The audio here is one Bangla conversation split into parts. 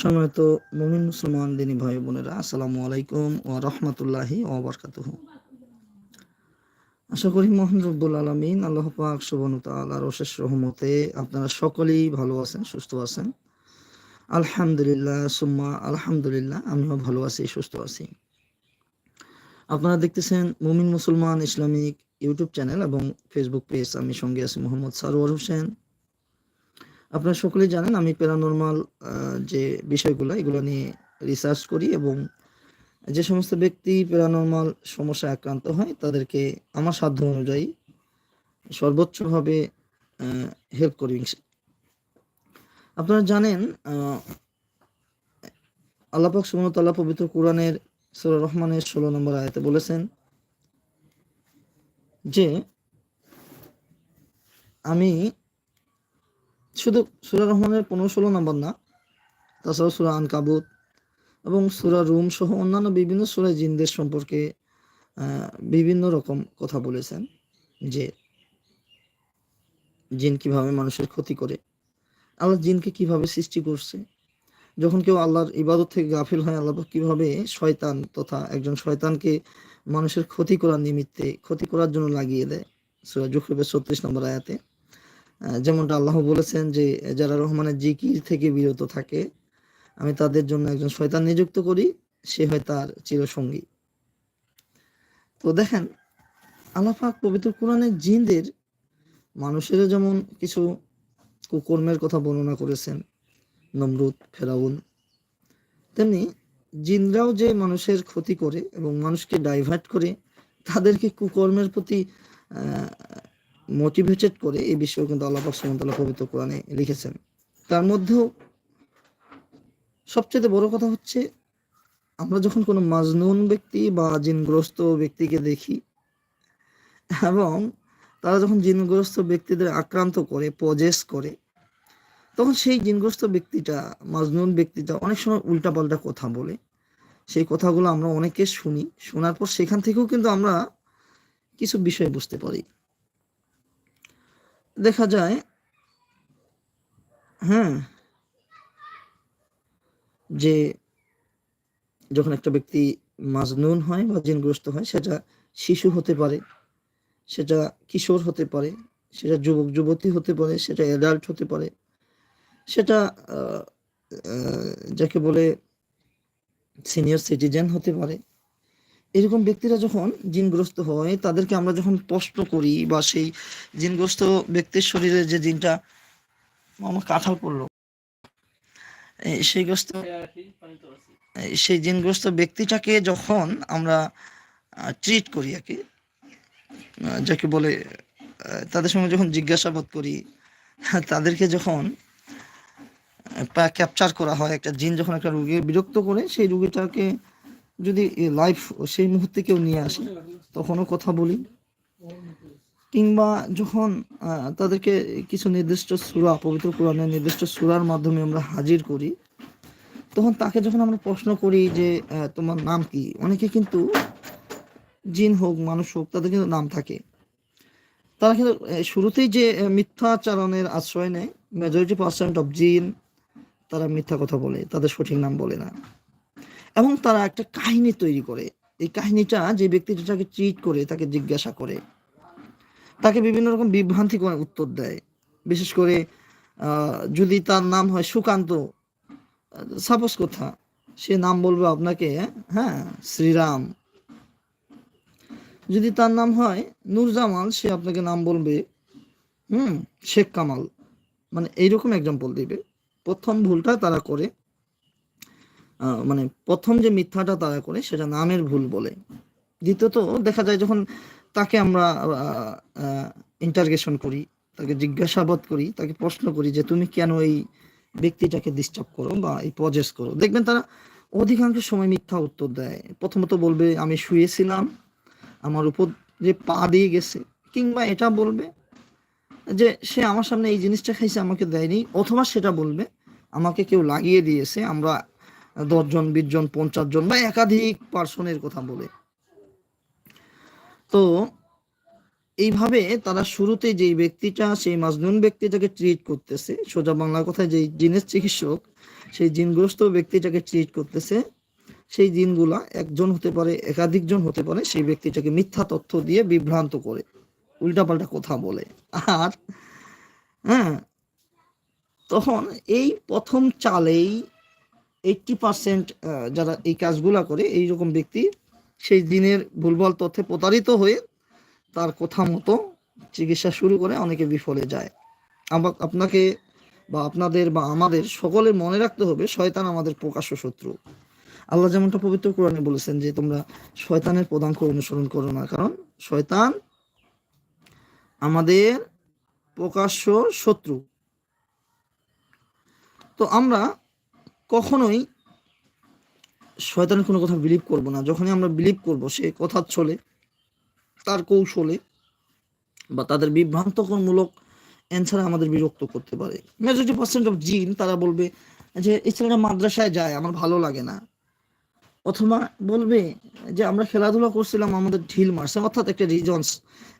সময়ত মমিন মুসলমান, দিনী ভাই বোনেরা, আসসালামু আলাইকুম ও রহমতুল্লাহি ও আশা করি মোহন রব্বুল আলমিন, আল্লাহ পাক সুবনু তালার অশেষ রহমতে আপনারা সকলেই ভালো আছেন, সুস্থ আছেন। আলহামদুলিল্লাহ, সুম্মা আলহামদুলিল্লাহ, আমিও ভালো আছি, সুস্থ আছি। আপনারা দেখতেছেন মুমিন মুসলমান ইসলামিক ইউটিউব চ্যানেল এবং ফেসবুক পেজ, আমি সঙ্গে আছি মোহাম্মদ সারোয়ার হোসেন। আপনারা সকলেই জানেন আমি প্যারানর্মাল যে বিষয়গুলো, এগুলো নিয়ে রিসার্চ করি এবং যে সমস্ত ব্যক্তি প্যারানর্মাল সমস্যা আক্রান্ত হয়, তাদেরকে আমার সাধ্য অনুযায়ী সর্বোচ্চভাবে হেল্প করি আপনারা জানেন আল্লাপাক সুমতাল্লাহ পবিত্র কোরআনের সুরা রহমানের ষোলো নম্বর আয়তে বলেছেন যে, আমি শুধু সুরা রহমানের পনেরো ষোলো নম্বর না, তাছাড়াও সুরা আন কাবুত এবং সুরা রুম সহ অন্যান্য বিভিন্ন সুরা জিনদের সম্পর্কে বিভিন্ন রকম কথা বলেছেন যে জিন কীভাবে মানুষের ক্ষতি করে, আল্লাহ জিনকে কীভাবে সৃষ্টি করছে, যখন কেউ আল্লাহর ইবাদত থেকে গাফিল হয়, আল্লাহ কীভাবে শয়তান তথা একজন শয়তানকে মানুষের ক্ষতি করার নিমিত্তে, ক্ষতি করার জন্য লাগিয়ে দেয়, সুরা জুখরুবের ছত্রিশ নম্বর আয়াতে। যেমনটা আল্লাহ বলেছেন যে, যারা রহমানের জিকির থেকে বিরত থাকে, আমি তাদের জন্য একজন শয়তান নিযুক্ত করি, সে হয় তার চিরসঙ্গী। তো দেখেন আল্লাহাক পবিত্র কোরআনের জিনদের মানুষেরও যেমন কিছু কুকর্মের কথা বর্ণনা করেছেন, নমরুদ, ফেরাউন, তেমনি জিনরাও যে মানুষের ক্ষতি করে এবং মানুষকে ডাইভার্ট করে, তাদেরকে কুকর্মের প্রতি মোটিভেটেড করে এই বিষয়ে কিন্তু আল্লাহ সুমতাল্লাহ পবিত্র কোরআনে লিখেছেন। তার মধ্যেও সবচেয়ে বড় কথা হচ্ছে, আমরা যখন কোনো মাজনুন ব্যক্তি বা জিনগ্রস্ত ব্যক্তিকে দেখি, এবং তারা যখন জিনগ্রস্ত ব্যক্তিদের আক্রান্ত করে পজেস করে, তখন সেই জিনগ্রস্ত ব্যক্তিটা, মাজনুন ব্যক্তিটা অনেক সময় উল্টাপাল্টা কথা বলে। সেই কথাগুলো আমরা অনেকে শুনি, শোনার পর সেখান থেকেও কিন্তু আমরা কিছু বিষয় বুঝতে পারি। দেখা যায় হ্যাঁ যে যখন একটা ব্যক্তি মাজনুন হয় বা জিনগ্রস্ত হয়, সেটা শিশু হতে পারে, সেটা কিশোর হতে পারে, সেটা যুবক, যুবতী হতে পারে, সেটা অ্যাডাল্ট হতে পারে, সেটা যাকে বলে সিনিয়র সিটিজেন হতে পারে এরকম ব্যক্তিরা যখন জিনগ্রস্ত হয়, তাদেরকে আমরা যখন প্রশ্ন করি বা সেই জিনগ্রস্ত ব্যক্তির শরীরে যে জিনটা আমার কাঁঠাল পড়ল সেই গ্রস্ত সেই জিনগ্রস্ত ব্যক্তিটাকে যখন আমরা ট্রিট করি আর কি যাকে বলে তাদের সঙ্গে যখন জিজ্ঞাসাবাদ করি, তাদেরকে যখন ক্যাপচার করা হয়, একটা জিন যখন একটা রুগীর বিরক্ত করে, সেই রুগীটাকে যদি লাইফ সেই মুহূর্তে কেউ নিয়ে আসে, তখনও কথা বলি। কিংবা যখন তাদেরকে কিছু নির্দিষ্ট সুরা, পবিত্র কোরআনের নির্দিষ্ট সুরার মাধ্যমে আমরা হাজির করি, তখন তাকে যখন আমরা প্রশ্ন করি যে তোমার নাম কি? অনেকে কিন্তু জিন হোক, মানুষ হোক, তাদের কিন্তু নাম থাকে। তারা কিন্তু শুরুতেই যে মিথ্যাচারণের আশ্রয় নেয় মেজরিটি পার্সেন্ট অফ জিন তারা মিথ্যা কথা বলে, তাদের সঠিক নাম বলে না। এবং তারা একটা কাহিনী তৈরি করে। এই কাহিনীটা যে ব্যক্তিটাকে ট্রিট করে, তাকে জিজ্ঞাসা করে, তাকে বিভিন্ন রকম বিভ্রান্তি উত্তর দেয়। বিশেষ করে যদি তার নাম হয় সুকান্ত সাপোজ কথা, সে নাম বলবে আপনাকে হ্যাঁ শ্রীরাম। যদি তার নাম হয় নূরজামাল, সে আপনাকে নাম বলবে, হুম, শেখ কামাল। মানে এইরকম এক্সাম্পল দিবে। প্রথম ভুলটা তারা করে। মানে প্রথম যে মিথ্যাটা তারা করে সেটা নামের ভুল বলে। দ্বিতীয়ত দেখা যায় যখন তাকে আমরা ইন্টারগেশন করি, তাকে জিজ্ঞাসাবাদ করি, তাকে প্রশ্ন করি যে তুমি কেন এই ব্যক্তিটাকে ডিস্টার্ব করো বা এই পজেস করো? দেখবেন তারা অধিকাংশ সময় মিথ্যা উত্তর দেয়। প্রথমত বলবে, আমি শুয়েছিলাম, আমার উপর যে পা দিয়ে গেছে। কিংবা এটা বলবে যে, সে আমার সামনে এই জিনিসটা খাইছে, আমাকে দেয়নি। অথবা সেটা বলবে, আমাকে কেউ লাগিয়ে দিয়েছে, আমরা দশজন বিশ জন পঞ্চাশ জন বা একাধিক পার্সনের কথা বলে। তো এইভাবে তারা শুরুতে যেই ব্যক্তিটা, সেই মাজনুন ব্যক্তিটাকে ট্রিট করতেছে, সোজা বাংলা কথায় যেই জিনের চিকিৎসক, সেই জিনগ্রস্ত ব্যক্তিটাকে ট্রিট করতেছে, সেই জিনগুলা একজন হতে পারে, একাধিকজন হতে পারে, সেই ব্যক্তিটাকে মিথ্যা তথ্য দিয়ে বিভ্রান্ত করে, উল্টাপাল্টা কথা বলে। আর হ্যাঁ তখন এই প্রথম চালেই এইটটি পার্সেন্ট যারা এই কাজগুলা করে এই রকম ব্যক্তি, সেই দিনের ভুলভাল তথ্যে প্রতারিত হয়ে তার কথা মতো চিকিৎসা শুরু করে অনেকে বিফলে যায়। আবার আপনাকে বা আপনাদের বা আমাদের সকলের মনে রাখতে হবে, শয়তান আমাদের প্রকাশ্য শত্রু। আল্লাহ যেমনটা পবিত্র কোরআনে বলেছেন যে, তোমরা শয়তানের পদাঙ্ক অনুসরণ করো না, কারণ শয়তান আমাদের প্রকাশ্য শত্রু। তো আমরা কখনোই শয়তানের কোনো কথা বিলিভ করব না। যখনই আমরা বিলিভ করব, সে কথা চলে, তার কৌশলে বা তাদের বিভ্রান্তকরমূলক অ্যান্সারে আমাদের বিরক্ত করতে পারে। মেজরিটি পার্সেন্ট অফ জিন তারা বলবে যে, এই ছেলেটা মাদ্রাসায় যায়, আমার ভালো লাগে না। অথবা বলবে যে, আমরা খেলাধুলা করছিলাম, আমাদের ঢিল মারছে। অর্থাৎ একটা রিজনস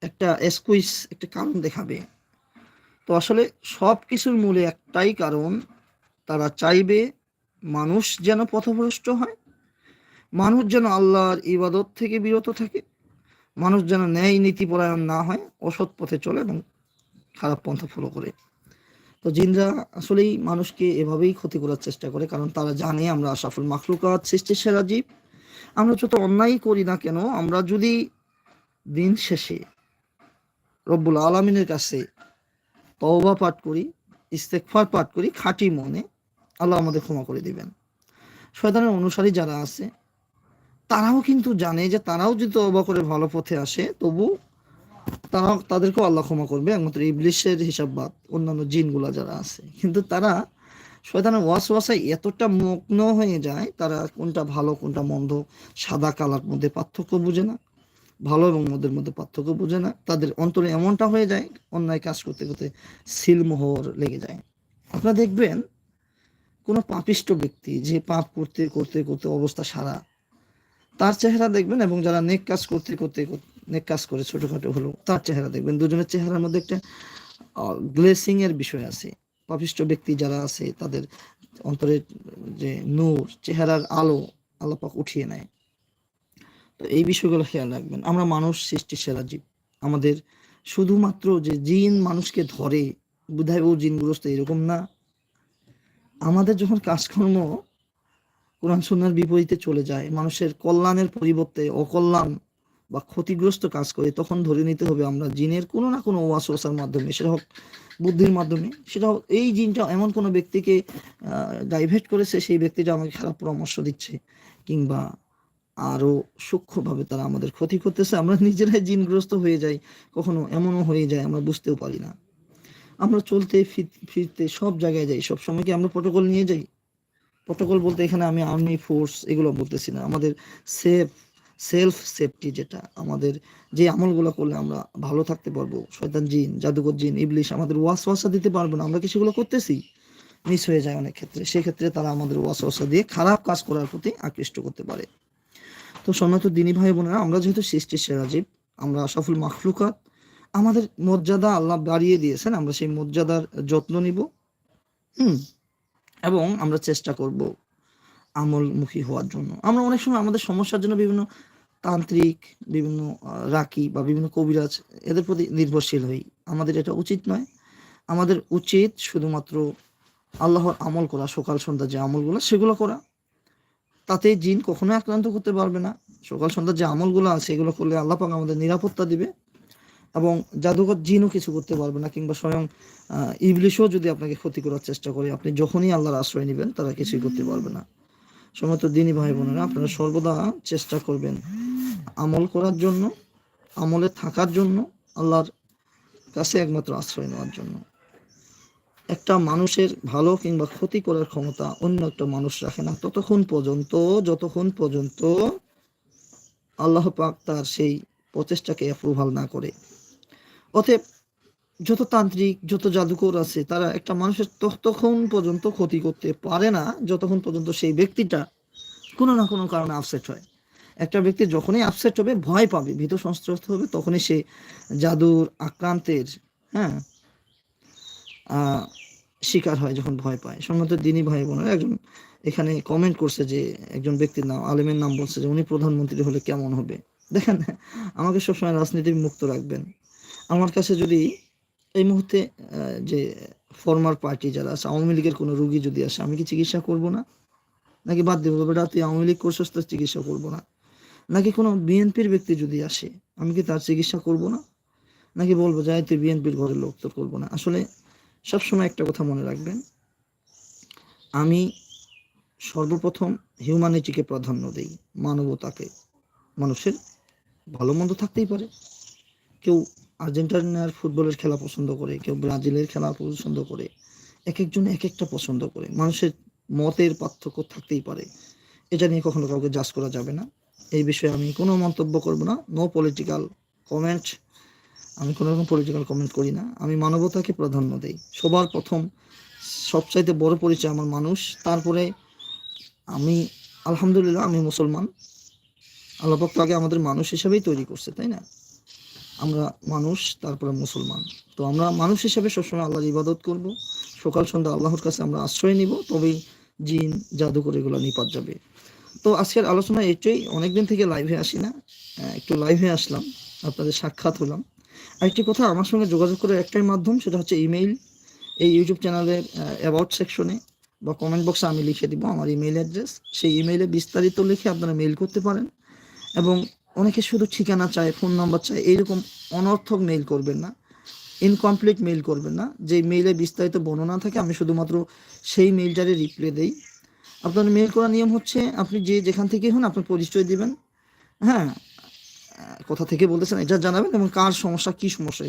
একটা এসকুইস একটা কারণ দেখাবে। তো আসলে সব কিছুর মূলে একটাই কারণ, তারা চাইবে মানুষ যেন পথভ্রষ্ট হয়, মানুষ যেন আল্লাহর ইবাদত থেকে বিরত থাকে, মানুষ যেন ন্যায় নীতিপরায়ণ না হয়, অসৎ পথে চলে এবং খারাপ পন্থা ফলো করে। তো জিনরা আসলেই মানুষকে এভাবেই ক্ষতি করার চেষ্টা করে, কারণ তারা জানে আমরা আশাফুল মাখলুকাত, সৃষ্টির সেরা জীব। আমরা যত অন্যায় করি না কেন, আমরা যদি দিন শেষে রব্বুল আলমিনের কাছে তওবা পাঠ করি ইস্তেকফার পাঠ করি, খাঁটি মনে আল্লাহ আমাদের ক্ষমা করে দিবেন। শয়তানের অনুসারী যারা আছে, তারাও কিন্তু জানে যে তারাও যদি তওবা করে ভালো পথে আসে, তবু তারা, তাদেরকেও আল্লাহ ক্ষমা করবে, একমাত্র ইবলিশের হিসাব বাদ অন্যান্য জিনগুলা যারা আছে। কিন্তু তারা শয়তানের ওয়াস ওয়াসায় এতটা মগ্ন হয়ে যায়, তারা কোনটা ভালো, কোনটা মন্দ, সাদা কালার মধ্যে পার্থক্য বুঝে না, ভালো এবং মন্দের মধ্যে পার্থক্য বুঝে না, তাদের অন্তরে এমনটা হয়ে যায়, অন্যায় কাজ করতে করতে সিলমোহর লেগে যায়। আপনারা দেখবেন কোনো পাপিষ্ট ব্যক্তি যে পাপ করতে করতে করতে অবস্থা সারা, তার চেহারা দেখবেন এবং যারা নেক কাজ করতে করতে নেক কাজ করে ছোটখাটো হলো তার চেহারা দেখবেন। দুজনের চেহারার মধ্যে একটা গ্লেসিং এর বিষয় আছে। পাপিষ্ট ব্যক্তি যারা আছে, তাদের অন্তরের যে নূর, চেহারার আলো আলোপাক উঠিয়ে নেয়। তো এই বিষয়গুলো খেয়াল রাখবেন। আমরা মানুষ সৃষ্টি সেরা জীব। আমাদের শুধুমাত্র যে জিন মানুষকে ধরে বোধহয় ও জিনগ্রস্ত এরকম না। আমাদের যখন কাজকর্ম কোরআন সুন্নার বিপরীতে চলে যায়, মানুষের কল্যাণের পরিবর্তে অকল্যাণ বা ক্ষতিগ্রস্ত কাজ করে, তখন ধরে নিতে হবে আমরা জিনের কোনো না কোনো ওয়াসওয়াসার মাধ্যমে, সেটা হোক বুদ্ধির মাধ্যমে, সেটা হোক এই জিনটা এমন কোনো ব্যক্তিকে ডাইভার্ট করেছে, সেই ব্যক্তিটা আমাকে খারাপ পরামর্শ দিচ্ছে কিংবা আরও সূক্ষ্মভাবে তারা আমাদের ক্ষতি করতেছে, আমরা নিজেরাই জিনগ্রস্ত হয়ে যাই, কখনো এমনও হয়ে যায়, আমরা বুঝতেও পারি না। আমরা চলতে ফিরতে সব জায়গায় যাই। সব সময় কি আমরা প্রোটোকল নিয়ে যাই? প্রোটোকল বলতে এখানে আমি আর্মি ফোর্স এগুলো বলতেছি না। আমাদের সেফ সেলফ সেফটি যেটা, আমাদের যে আমলগুলো করলে আমরা ভালো থাকতে পারব। শয়তান জিন, জাদুকর জিন, ইবলিশ আমাদের ওয়াস ওয়াসা দিতে পারব না। আমরা কি সেগুলো করতেছি? মিস হয়ে যায় অনেক ক্ষেত্রে। সেক্ষেত্রে তারা আমাদের ওয়াস ওয়াসা দিয়ে খারাপ কাজ করার প্রতি আকৃষ্ট করতে পারে। তো সম্মানিত দিনী ভাই বোনেরা, আমরা যেহেতু সৃষ্টির সেরা জীব, আমরা সফল মাখলুকাত আমাদের মর্যাদা আল্লাহ বাড়িয়ে দিয়েছেন, আমরা সেই মর্যাদার যত্ন নিব। হুম, এবং আমরা চেষ্টা করব আমলমুখী হওয়ার জন্য। আমরা অনেক সময় আমাদের সমস্যার জন্য বিভিন্ন তান্ত্রিক, বিভিন্ন রাকি বা বিভিন্ন কবিরাজ এদের প্রতি নির্ভরশীল হই। আমাদের এটা উচিত নয়। আমাদের উচিত শুধুমাত্র আল্লাহর আমল করা, সকাল সন্ধ্যা যে আমলগুলো, সেগুলো করা। তাতে জিন কখনো আক্রান্ত করতে পারবে না। সকাল সন্ধ্যা যে আমলগুলো আছে, এগুলো করলে আল্লাহ পাক আমাদের নিরাপত্তা দিবে। এবং জাদুঘর জিনও কিছু করতে পারবে না কিংবা স্বয়ং ইবলিশও যদি আপনাকে ক্ষতি করার চেষ্টা করে, আপনি যখনই আল্লাহর আশ্রয় নেবেন, তারা কিছুই করতে পারবে না। সমস্ত দিনই ভাই বোনেরা, আপনারা সর্বদা চেষ্টা করবেন আমল করার জন্য, আমলে থাকার জন্য, আল্লাহর কাছে একমাত্র আশ্রয় নেওয়ার জন্য। একটা মানুষের ভালো কিংবা ক্ষতি করার ক্ষমতা অন্য একটা মানুষ রাখে না। ততক্ষণ পর্যন্ত, যতক্ষণ পর্যন্ত আল্লাহ পাক তার সেই প্রচেষ্টাকে অ্যাপ্রুভাল না করে। অতএব যত তান্ত্রিক, যত জাদুকর আছে, তারা একটা মানুষের ততক্ষণ পর্যন্ত ক্ষতি করতে পারে না, যতক্ষণ পর্যন্ত সেই ব্যক্তিটা কোনো না কোনো কারণে আপসেট হয়। একটা ব্যক্তি যখনই আপসেট হবে, ভয় পাবে, ভীত সংস্ত্রস্ত হবে, তখনই সে জাদুর আক্রান্তের হ্যাঁ শিকার হয় যখন ভয় পায়। সম্মত দিনই ভাই বোনেরা একজন এখানে কমেন্ট করছে যে, একজন ব্যক্তির নাম, আলেমের নাম বলছে যে, উনি প্রধানমন্ত্রী হলে কেমন হবে? দেখেন, আমাকে সবসময় রাজনীতি মুক্ত রাখবেন। আমার কাছে যদি এই মুহূর্তে যে ফর্মার পার্টি যারা আছে, আওয়ামী লীগের কোনো রুগী যদি আসে, আমি কি চিকিৎসা করব না? নাকি বাদ দেবো? বেটা তুই আওয়ামী লীগ করছিস তো চিকিৎসা করব না। নাকি কোনো বিএনপির ব্যক্তি যদি আসে, আমি কি তার চিকিৎসা করব না? নাকি বলব যাই তুই বিএনপির ঘরের লোক, তোর করব না? আসলে সবসময় একটা কথা মনে রাখবেন, আমি সর্বপ্রথম হিউম্যানিটিকে প্রাধান্য দেই, মানবতাকে। মানুষের ভালো মন্দ থাকতেই পারে। কেউ আর্জেন্টিনার ফুটবলের খেলা পছন্দ করে, কেউ ব্রাজিলের খেলা পছন্দ করে এক একজন এক একটা পছন্দ করে। মানুষের মতের পার্থক্য থাকতেই পারে। এটা নিয়ে কখনো কাউকে জাজ করা যাবে না। এই বিষয়ে আমি কোনো মন্তব্য করব না। নো পলিটিক্যাল কমেন্ট আমি কোনো রকম পলিটিক্যাল কমেন্ট করি না। আমি মানবতাকে প্রাধান্য দেই। সবার প্রথম সবচাইতে বড় পরিচয় আমার মানুষ। তারপরে আমি, আলহামদুলিল্লাহ আমি মুসলমান। আল্লাহ পাক তো আগে আমাদের মানুষ হিসেবেই তৈরি করছে, তাই না? আমরা মানুষ, তারপরে মুসলমান। তো আমরা মানুষ হিসেবে সবসময় আল্লাহর ইবাদত করব। সকাল, সন্ধ্যা আল্লাহর কাছে আমরা আশ্রয় নিব, তবেই জিন, জাদুকর এগুলো নিপাত যাবে। তো আজকের আলোচনা এটাই অনেকদিন থেকে লাইভে আসি না। একটু লাইভে আসলাম, আপনাদের সাক্ষাৎ হলাম। আরেকটি কথা আমার সঙ্গে যোগাযোগ করার একটাই মাধ্যম, সেটা হচ্ছে ইমেইল এই ইউটিউব চ্যানেলের অ্যাবাউট সেকশনে বা কমেন্ট বক্সে আমি লিখে দিব আমার ইমেইল অ্যাড্রেস সেই ইমেইলে বিস্তারিত লিখে আপনারা মেইল করতে পারেন। এবং অনেকে শুধু ঠিকানা চায় ফোন নাম্বার চায়, এইরকম অনর্থক মেইল করবেন না ইনকমপ্লিট মেইল করবেন না। যে মেইলে বিস্তারিত বর্ণনা থাকে, আমি শুধুমাত্র সেই মেইলটারে রিপ্লাই দেই। আপনার মেইল করার নিয়ম হচ্ছে, আপনি যে যেখান থেকে হন, আপনার পরিচয় দিবেন। হ্যাঁ কোথা থেকে বলতেছেন এটা জানাবেন এবং কার সমস্যা, কি সমস্যা,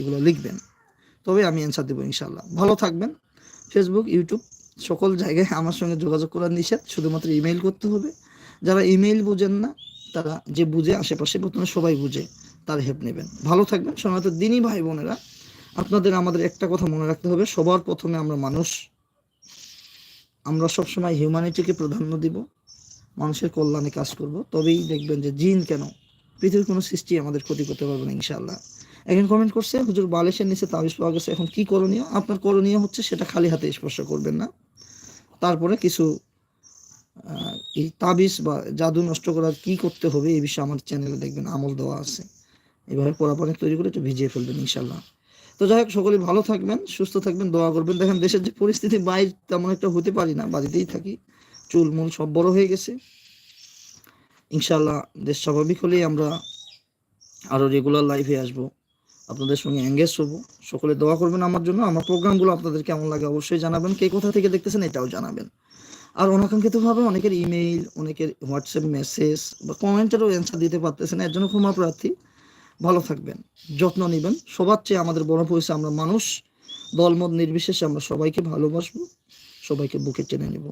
এগুলো লিখবেন। তবে আমি অ্যান্সার দেবো ইনশাল্লাহ ভালো থাকবেন। ফেসবুক ইউটিউব সকল জায়গায় আমার সঙ্গে যোগাযোগ করার নিষেধ, শুধুমাত্র ইমেইল করতে হবে। যারা ইমেইল বোঝেন না তারা যে বুঝে আশেপাশে বর্তমানে সবাই বুঝে, তার হেল্প নেবেন। ভালো থাকবেন সমাজ দিনই ভাই বোনেরা। আপনাদের আমাদের একটা কথা মনে রাখতে হবে, সবার প্রথমে আমরা মানুষ। আমরা সবসময় হিউম্যানিটিকে প্রাধান্য দিব, মানুষের কল্যাণে কাজ করব। তবেই দেখবেন যে জিন কেন পৃথিবীর কোনো সৃষ্টি আমাদের ক্ষতি করতে পারবে না, ইনশাআল্লাহ। এখন কমেন্ট করছে, হুজুর, বালিশের নিচে তাবিজ পাওয়া গেছে, এখন কি করণীয়? আপনার করণীয় হচ্ছে সেটা খালি হাতে স্পর্শ করবেন না। তারপরে কিছু এই তাবিজ বা জাদু নষ্ট করার কি করতে হবে এই বিষয়ে আমার চ্যানেলে দেখবেন, আমল দেওয়া আছে। এভাবে পোড়াপানি তৈরি করে একটু ভিজিয়ে ফেলবেন ইনশাল্লাহ তো যাই হোক, সকলে ভালো থাকবেন, সুস্থ থাকবেন, দোয়া করবেন। দেখেন, দেশের যে পরিস্থিতি, বাইরে তেমন একটা হতে পারি না, বাড়িতেই থাকি। চুল মুল সব বড় হয়ে গেছে। ইনশাল্লাহ দেশ স্বাভাবিক হলেই আমরা আরও রেগুলার লাইফে আসব। আপনাদের সঙ্গে এঙ্গেজ হব। সকলে দোয়া করবেন আমার জন্য। আমার প্রোগ্রামগুলো আপনাদের কেমন লাগে অবশ্যই জানাবেন। কে কোথা থেকে দেখতেছেন এটাও জানাবেন। আর অনাকাঙ্ক্ষিতভাবে অনেকের ইমেইল অনেকের হোয়াটসঅ্যাপ মেসেজ বা কমেন্টেরও অ্যান্সার দিতে পারতেছেন, এর জন্য ক্ষমা প্রার্থী। ভালো থাকবেন, যত্ন নেবেন। সবার চেয়ে আমাদের বড় পরিচয় আমরা মানুষ। দলমত নির্বিশেষে আমরা সবাইকে ভালোবাসবো, সবাইকে বুকে টেনে নেব।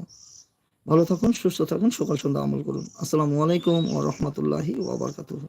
ভালো থাকুন, সুস্থ থাকুন, সকাল সন্ধ্যা আমল করুন। আসসালামু আলাইকুম ও রহমতুল্লাহি ওবরকাতুহ